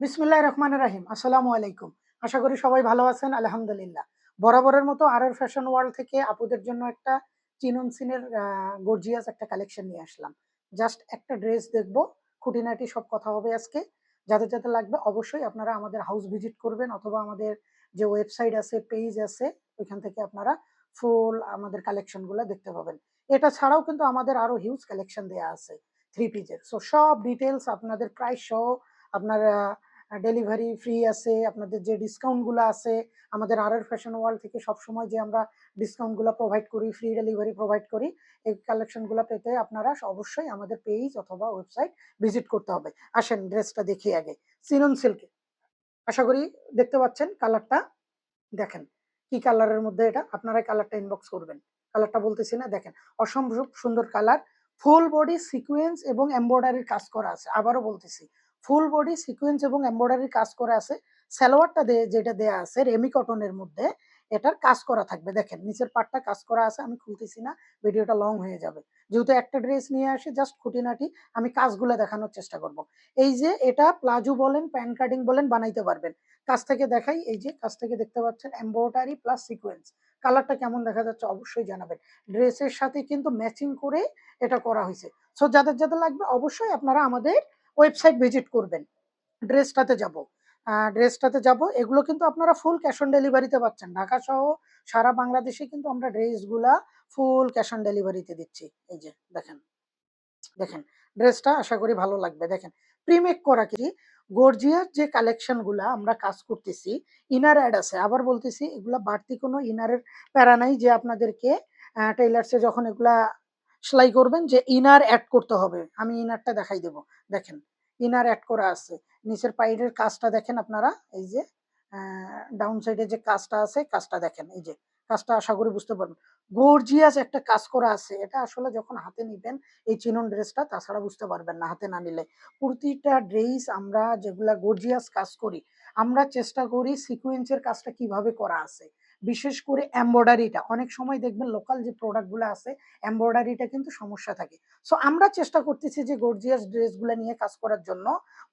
বিসমিল্লাহ রহমান রাহিম। আসসালামু আলাইকুম। আশা করি সবাই ভালো আছেন, আলহামদুলিল্লাহ। বরাবরের মতো আর আর ফ্যাশন ওয়ার্ল্ড থেকে আপুদের জন্য একটা চিনন সিনের গর্জিয়াস একটা কালেকশন নিয়ে আসলাম। জাস্ট একটা ড্রেস দেখব, খুঁটিনাটি সব কথা হবে আজকে। যাদের যাদের লাগবে অবশ্যই আপনারা আমাদের হাউস ভিজিট করবেন অথবা আমাদের যে ওয়েবসাইট আছে পেজ আছে, ওইখান থেকে আপনারা ফুল আমাদের কালেকশনগুলো দেখতে পাবেন। এটা ছাড়াও কিন্তু আমাদের আরও হিউজ কালেকশন দেয়া আছে থ্রি পিজের সো সব ডিটেলস আপনাদের প্রাইস সহ আপনার ডেলিভারি ফ্রি আছে, আপনাদের যে ডিসকাউন্টগুলো আছে, আমাদের আর আর ফ্যাশন ওয়ার্ল্ড থেকে সবসময় যে আমরা ডিসকাউন্টগুলো প্রোভাইড করি ফ্রি ডেলিভারি প্রোভাইড করি, এই কালেকশনগুলো পেতে আপনারা অবশ্যই আমাদের পেজ অথবা ওয়েবসাইট ভিজিট করতে হবে। আসেন ড্রেসটা দেখি আগে। সিনন সিল্কে আশা করি দেখতে পাচ্ছেন কালারটা দেখেন, কি কালারের মধ্যে এটা? আপনারা কালারটা ইনবক্স করবেন। কালারটা বলতেছি না, দেখেন, অসম্ভব সুন্দর কালার ফুল বডি সিকুয়েন্স এবং এমব্রয়ডারির কাজ করা আছে। আবারও বলতেছি ফুল বডি, সিকুয়েন্স এবং এমব্রয়ডারির কাজ করা আছে। সালোয়ারটা যেটা দেয়া আছে, রেমি কটনের মধ্যে, এটার কাজ করা থাকবে। দেখেন, নিচের পাটটা কাজ করা আছে, আমি খুলতেছি না, ভিডিওটা লং হয়ে যাবে। যেহেতু একটা ড্রেস নিয়ে আসে জাস্ট খুঁটিনাটি, আমি কাজগুলো দেখানোর চেষ্টা করব। এই যে, এটা প্লাজো বলেন প্যান কাটিং বলেন, বানাইতে পারবেন। কাছ থেকে দেখাই, এই যে কাছ থেকে দেখতে পাচ্ছেন, এমব্রয়ডারি প্লাস সিকোয়েন্স। কালারটা কেমন দেখা যাচ্ছে, অবশ্যই জানাবেন। ড্রেসের সাথে কিন্তু ম্যাচিং করে এটা করা হয়েছে। সো যাদের যাদের লাগবে, অবশ্যই আপনারা আমাদের ওয়েবসাইট ভিজিট করবেন। ড্রেসটাতে যাব। ড্রেসটাতে যাব। এগুলো কিন্তু আপনারা ফুল ক্যাশ অন ডেলিভারিতে পাচ্ছেন। ঢাকা সহ সারা বাংলাদেশে কিন্তু আমরা ড্রেসগুলা ফুল ক্যাশ অন ডেলিভারিতে দিচ্ছি। এই যে, দেখেন। দেখেন ড্রেসটা আশা করি ভালো লাগবে। দেখেন প্রিমেক করা কি? গর্জিয়ার যে কালেকশনগুলা আমরা কাজ করতেছি ইনার অ্যাড আছে। আবার বলতেছি, এগুলা বাড়তি কোনো ইনারের প্যারা নাই যে আপনাদেরকে টেইলার্সে যখন এগুলা সেলাই করবেন যে ইনার অ্যাড করতে হবে। আমি ইনারটা দেখাই দেব। দেখেন ইনার অ্যাড করা আছে। নিচের পাইরের কাজটা দেখেন আপনারা, এই যে ডাউন সাইডে যে কাজটা আছে কাজটা দেখেন, এই যে, কাজটা আশা করি বুঝতে পারবেন। গর্জিয়াস একটা কাজ করা আছে, এটা আসলে যখন হাতে নিবেন, এই চিনন ড্রেসটা, তাছাড়া বুঝতে পারবেন না হাতে না নিলে। প্রতিটা ড্রেস আমরা যেগুলা গর্জিয়াস কাজ করি, আমরা চেষ্টা করি সিকুয়েন্সের কাজটা কীভাবে করা আছে। বিশেষ করে এমব্রয়ডারিটা অনেক সময় দেখবেন লোকাল যে প্রোডাক্টগুলো আছে এমব্রয়ডারিটা কিন্তু সমস্যা থাকে। সো আমরা চেষ্টা করতেছি যে গর্জিয়াস ড্রেসগুলো নিয়ে কাজ করার জন্য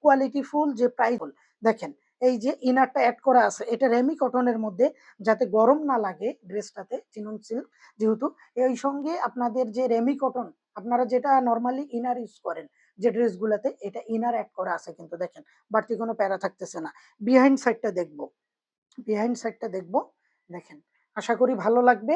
কোয়ালিটি ফুল যে প্রাইস দেখেন, এই যে ইনারটা অ্যাড করা আছে, এটা রেমি কটনের মধ্যে যাতে গরম না লাগে ড্রেসটাতে চিনুন সিল্ক যেহেতু। এই সঙ্গে আপনাদের যে রেমি কটন আপনারা যেটা নর্মালি ইনার ইউজ করেন যে ড্রেসগুলোতে এটা ইনার অ্যাড করা আছে কিন্তু দেখেন, বাড়তি কোনো প্যারা থাকতেছে না। বিহাইন্ড সাইডটা দেখব। বিহাইন্ড সাইডটা দেখব। দেখেন, আশা করি ভালো লাগবে।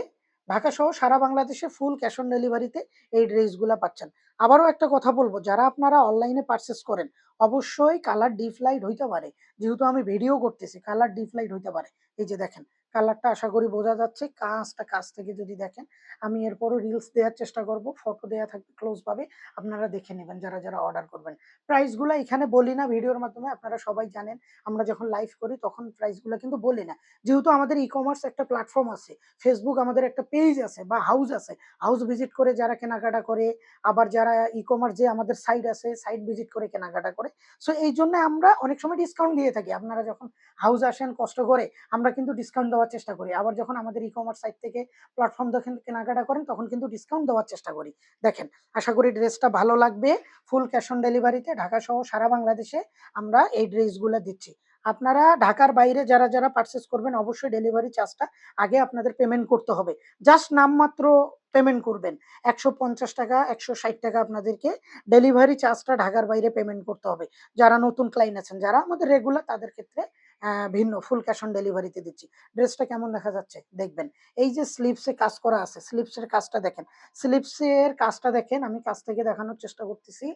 ঢাকা সহ সারা বাংলাদেশে ফুল ক্যাশ অন ডেলিভারিতে এই ড্রেসগুলো পাচ্ছেন। আবারও একটা কথা বলব, যারা আপনারা অনলাইনে পারচেস করেন, অবশ্যই কালার ডিপ লাইট হইতে পারে। যেহেতু আমি ভিডিও করতেছি কালার ডিপ লাইট হইতে পারে। এই যে দেখেন কালারটা আশা করি বোঝা যাচ্ছে। কাজটা কাছ থেকে যদি দেখেন, আমি এরপরও রিলস দেওয়ার চেষ্টা করব। ফটো দেওয়া থাকবে ক্লোজ ভাবে আপনারা দেখে নেবেন যারা যারা অর্ডার করবেন। প্রাইসগুলো এখানে বলি না, ভিডিওর মাধ্যমে আপনারা সবাই জানেন। আমরা যখন লাইভ করি তখন প্রাইসগুলো কিন্তু বলি না। যেহেতু আমাদের ই কমার্স একটা প্ল্যাটফর্ম আছে ফেসবুক আমাদের একটা পেজ আছে বা হাউস আছে হাউস ভিজিট করে যারা কেনাকাটা করে, আবার যারা ই কমার্স যে আমাদের সাইট আছে সাইট ভিজিট করে কেনাকাটা করে সো এই জন্য আমরা অনেক সময় ডিসকাউন্ট দিয়ে থাকি। আপনারা যখন হাউস আসেন, কষ্ট করে, আমরা কিন্তু ডিসকাউন্ট দেওয়ার চেষ্টা করি। আবার যখন আমাদের ই কমার্স সাইট থেকে প্ল্যাটফর্ম দেখেন কেনাকাটা করেন, তখন কিন্তু ডিসকাউন্ট দেওয়ার চেষ্টা করি। দেখেন, আশা করি ড্রেসটা ভালো লাগবে। ফুল ক্যাশ অন ডেলিভারিতে ঢাকা সহ সারা বাংলাদেশে আমরা এই ড্রেসগুলো দিচ্ছি। আপনারা ঢাকার বাইরে যারা যারা পারচেস করবেন, অবশ্যই ডেলিভারি চার্জটা আগে আপনাদের পেমেন্ট করতে হবে। জাস্ট নামমাত্র পেমেন্ট করবেন। একশো পঞ্চাশ টাকা, একশো ষাট টাকা আপনাদেরকে ডেলিভারি চার্জটা ঢাকার বাইরে পেমেন্ট করতে হবে। যারা নতুন ক্লাইন্ট আছেন, যারা আমাদের রেগুলার তাদের ক্ষেত্রে ভিন্ন ফুল ক্যাশ অন ডেলিভারিতে দিচ্ছি। ড্রেসটা কেমন দেখা যাচ্ছে? দেখবেন। এই যে স্লিপসে কাজ করা আছে স্লিপসের কাজটা দেখেন। স্লিপসের কাজটা দেখেন, আমি কাজ থেকে দেখানোর চেষ্টা করতেছি।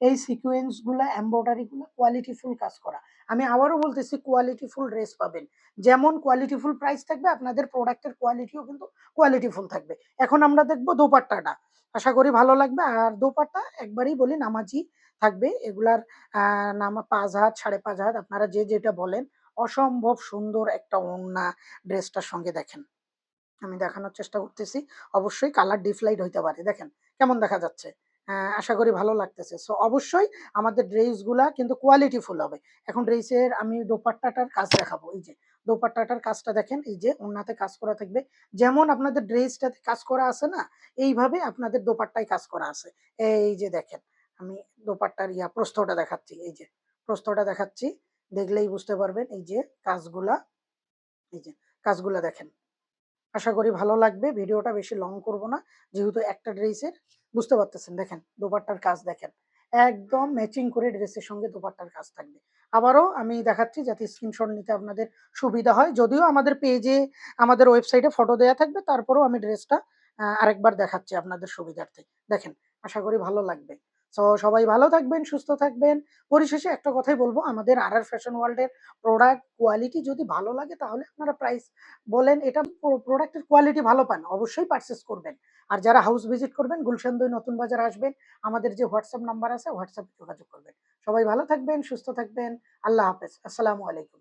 এই সিকুয়েন্সগুলা এমব্রয়ডারি গুলো কোয়ালিটিফুল কাজ করা। আমি আবারও বলতেছি কোয়ালিটিফুল ড্রেস পাবেন। যেমন কোয়ালিটিফুল প্রাইস থাকবে, আপনাদের প্রোডাক্টের কোয়ালিটিও কিন্তু কোয়ালিটিফুল থাকবে। এখন আমরা দেখব দোপাট্টাটা। আশা করি ভালো লাগবে। আর দোপাট্টা, একবারই বলি, নামাজি থাকবে। এগুলার নামা পাঁচ হাত, সাড়ে পাঁচ হাত, আপনারা যে যেটা বলেন অসম্ভব সুন্দর একটা ওড়না ড্রেসটার সঙ্গে দেখেন। আমি দেখানোর চেষ্টা করতেছি। অবশ্যই কালার ডিফলাইট হইতে পারে। দেখেন, কেমন দেখা যাচ্ছে? আশা করি ভালো লাগতেছে। সো, অবশ্যই আমাদের ড্রেসগুলা কিন্তু কোয়ালিটিফুল হবে। এখন ড্রেসের আমি দোপাট্টাটার কাজ দেখাবো। এই যে, দোপাট্টাটার কাজটা দেখেন, এই যে ওনাতে কাজ করা থাকবে। যেমন আপনাদের ড্রেসটাতে কাজ করা আছে না, এইভাবে আপনাদের দোপাট্টায় কাজ করা আছে। এই যে দেখেন, আমি দোপাট্টার ইয়া প্রস্থটা দেখাচ্ছি। এই যে, প্রস্থটা দেখাচ্ছি। দেখলেই বুঝতে পারবেন এই যে কাজগুলা, এই যে কাজগুলা দেখেন। আশা করি ভালো লাগবে, ভিডিওটা বেশি লং করব না, যেহেতু একটা ড্রেসের, বুঝতে পারতেছেন দেখেন দোপাট্টার কাজ দেখেন। একদম ম্যাচিং করে ড্রেসের সঙ্গে দোপাট্টার কাজ থাকবে। আবারও আমি দেখাচ্ছি যাতে স্ক্রিনশট নিতে আপনাদের সুবিধা হয়। যদিও আমাদের পেজে আমাদের ওয়েবসাইটে ফটো দেওয়া থাকবে, তারপরেও আমি ড্রেসটা আরেকবার দেখাচ্ছি আপনাদের সুবিধার্থে। দেখেন, আশা করি ভালো লাগবে। সো সবাই ভালো থাকবেন, সুস্থ থাকবেন। পরিশেষে একটা কথাই বলব, আমাদের আর আর ফ্যাশন ওয়ার্ল্ডের প্রোডাক্ট কোয়ালিটি যদি ভালো লাগে, তাহলে আপনারা প্রাইস বলেন, এটা প্রোডাক্টের কোয়ালিটি ভালো পান, অবশ্যই পারচেস করবেন। আর যারা হাউস ভিজিট করবেন গুলশান দুই নতুন বাজার আসবেন, আমাদের যে হোয়াটসঅ্যাপ নাম্বার আছে হোয়াটসঅ্যাপে যোগাযোগ করবেন। সবাই ভালো থাকবেন, সুস্থ থাকবেন, আল্লাহ হাফেজ, আসসালামু আলাইকুম।